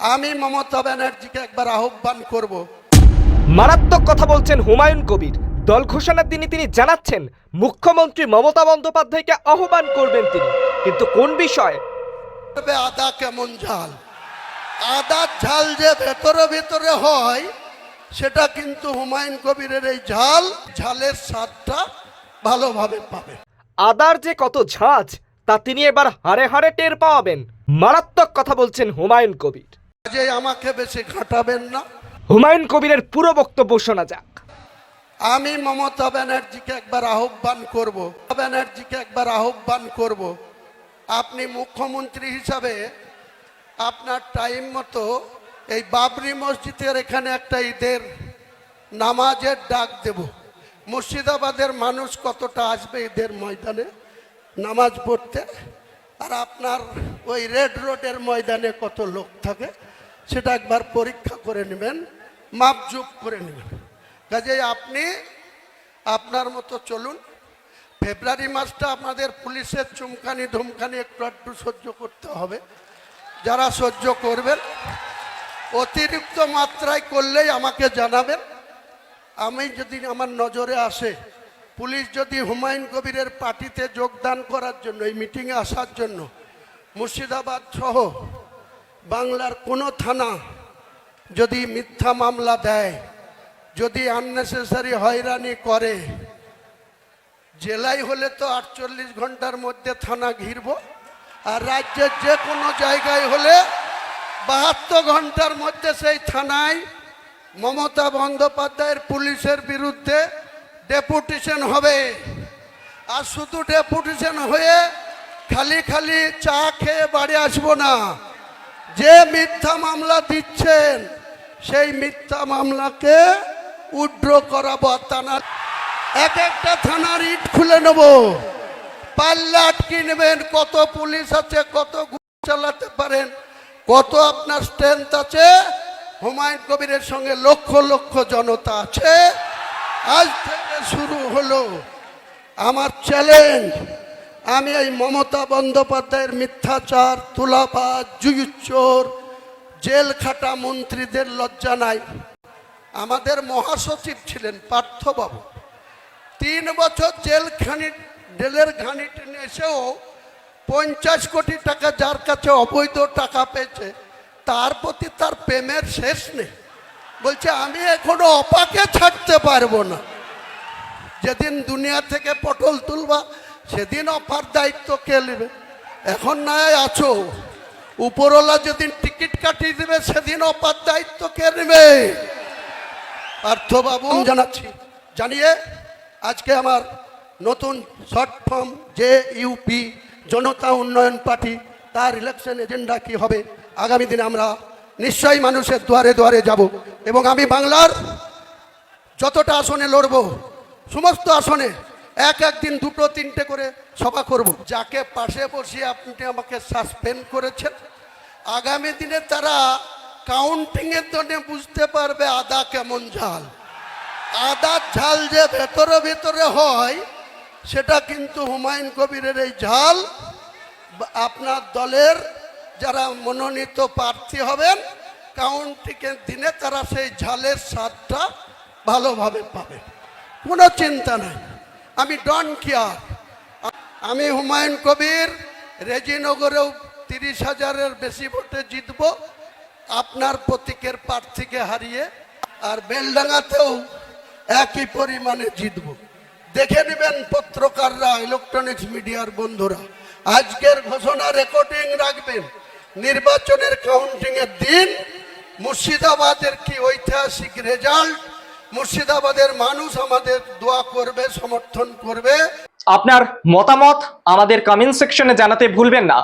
আমি মমতা ব্যানার্জিকে একবার আহ্বান করব। মারাত্মক কথা বলছেন হুমায়ুন কবির। দল ঘোষণার দিনে তিনি জানাচ্ছেন মুখ্যমন্ত্রী মমতা বন্দ্যোপাধ্যায়কে আহ্বান করবেন তিনি। কিন্তু কোন বিষয়ে? আদা কেমন ঝাল? আদার ঝাল যে ভেতরে ভেতরে হয় সেটা কিন্তু হুমায়ুন কবিরের এই ঝাল ঝালের স্বাদটা ভালোভাবে পাবে। আদার যে কত ঝাঁজ তা তিনি এবার হাড়ে হাড়ে টের পাওয়াবেন। মারাত্মক কথা বলছেন হুমায়ুন কবির। যে আমাকে বেশি ঘাটাবেন না। হুমায়ুন কবিরের পুরো বক্তব্য শোনা যাক। আমি মমতা ব্যানার্জিকে একবার আহ্বান করব। ব্যানার্জিকে একবার আহ্বান করব। আপনি মুখ্যমন্ত্রী হিসাবে আপনার টাইম মতো এই বাবরি মসজিদের এখানে একটা ঈদের নামাজের ডাক দেব। মুর্শিদাবাদের মানুষ কতটা আসবে ঈদের ময়দানে নামাজ পড়তে? আর আপনার ওই রেড রোডের ময়দানে কত লোক থাকে? সেটা একবার পরীক্ষা করে নেবেন মাপজুপ করে নেবেন। কাজেই আপনি আপনার মতো চলুন। ফেব্রুয়ারি মাসটা আপনাদের পুলিশের চুমকানি ধুমকানি একটু একটু সহ্য করতে হবে। যারা সহ্য করবেন, অতিরিক্ত মাত্রায় করলেই আমাকে জানাবেন। আমি যদি আমার নজরে আসে, পুলিশ যদি হুমায়ুন কবিরের পার্টিতে যোগদান করার জন্য, এই মিটিংয়ে আসার জন্য, মুর্শিদাবাদ সহ বাংলার কোনো থানা যদি মিথ্যা মামলা দেয়, যদি আননেসেসারি হয়রানি করে, জেলায় হলে তো আটচল্লিশ ঘণ্টার মধ্যে থানা ঘিরব, আর রাজ্যের যে কোনো জায়গায় হলে বাহাত্তর ঘণ্টার মধ্যে সেই থানায় মমতা বন্দ্যোপাধ্যায়ের পুলিশের বিরুদ্ধে ডেপুটেশন হবে। আর শুধু ডেপুটেশন হয়ে খালি খালি চা খেয়ে বাড়ি আসব না। যে মিথ্যা মামলা দিচ্ছেন, সেই মিথ্যা মামলাকে উড্র করাবো থানা এক একটা থানার ইট খুলে নেব। পাল্লা আটকে নেবেন, কত পুলিশ আছে, কত চালাতে পারেন, কত আপনার স্ট্রেংথ আছে। হুমায়ুন কবিরের সঙ্গে লক্ষ লক্ষ জনতা আছে। আজ থেকে শুরু হলো। আমার চ্যালেঞ্জ আমি এই মমতা বন্দ্যোপাধ্যায়ের মিথ্যাচার, তুলাবাজ জুয়ুচ্চোর জেল খাটা মন্ত্রীদের লজ্জা নাই। আমাদের মহাসচিব ছিলেন পার্থবাবু। তিন বছর জেল খানি জেলের ঘানি টেনে এসেও পঞ্চাশ কোটি টাকা যার কাছে অবৈধ টাকা পেয়েছে, তার প্রতি তার প্রেমের শেষ নেই। বলছে, আমি এখনও অপাকে ছাড়তে পারব না। যেদিন দুনিয়া থেকে পটল তুলবা সেদিন অপার দায়িত্ব কে নেবে? এখন নয় আছো। উপরওয়ালা যেদিন টিকিট কাটিয়ে দেবে সেদিন অপার দায়িত্ব কে নেবে? পার্থবাবু জানাচ্ছি। জানিয়ে আজকে আমার নতুন শর্ট ফর্ম যে ইউপি জনতা উন্নয়ন পার্টি তার ইলেকশন এজেন্ডা কি হবে আগামী দিনে আমরা নিশ্চয়ই মানুষের দুয়ারে দুয়ারে যাব। এবং আমি বাংলার যতটা আসনে লড়ব সমস্ত আসনে এক একদিন দুটো, তিনটে করে সভা করব। যাকে পাশে বসিয়ে আপনি আমাকে সাসপেন্ড করেছেন, আগামী দিনে তারা কাউন্টিংয়ের জন্য বুঝতে পারবে আদা কেমন ঝাল। আদার ঝাল যে ভেতরে ভেতরে হয়, সেটা কিন্তু হুমায়ুন কবিরের এই ঝাল। আপনার দলের যারা মনোনীত প্রার্থী হবেন কাউন্টিংয়ের দিনে তারা সেই ঝালের স্বাদটা ভালোভাবে পাবে কোনো চিন্তা নাই। আমি ডন কেয়ার। আমি হুমায়ুন কবির, রেজিনগরেও তিরিশ হাজারের বেশি ভোটে জিতব। আপনার প্রতীকের প্রার্থীকে হারিয়ে আর বেলডাঙ্গাতেও একই পরিমাণে জিতব। দেখে নেবেন পত্রকাররা ইলেকট্রনিক্স মিডিয়ার বন্ধুরা। আজকের ঘোষণা রেকর্ডিং রাখবেন। নির্বাচনের কাউন্টিং এর দিন মুর্শিদাবাদের কি ঐতিহাসিক রেজাল্ট মুর্শিদাবাদের মানুষ আমাদের দোয়া করবে, সমর্থন করবে। আপনার মতামত আমাদের কমেন্ট সেকশনে জানাতে ভুলবেন না।